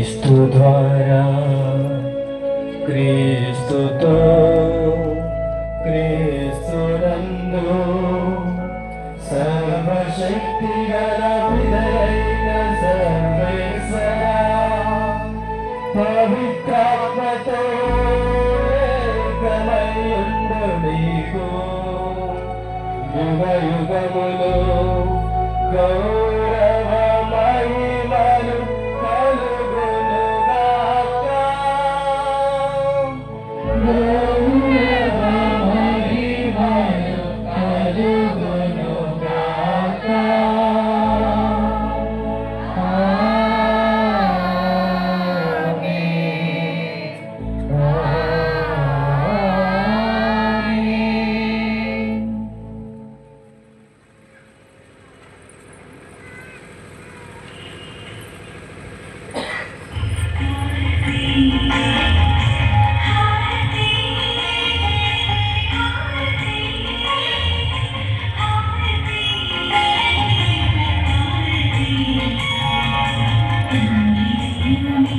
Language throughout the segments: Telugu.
క్రీస్తు ద్వారా క్రీస్తుతో క్రీస్తునందు సర్వశక్తి గల విధైన సర్వేశ్వర పవిత్రాత్మతో ఏకమయుండు నీకు యుగ యుగములో గౌరవ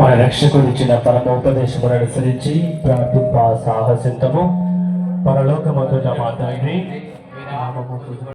మన రక్షకుడు ఇచ్చిన పరమోపదేశమును అనుసరించి ప్రార్థింప సాహసింతము పరలోకమందున మా తండ్రి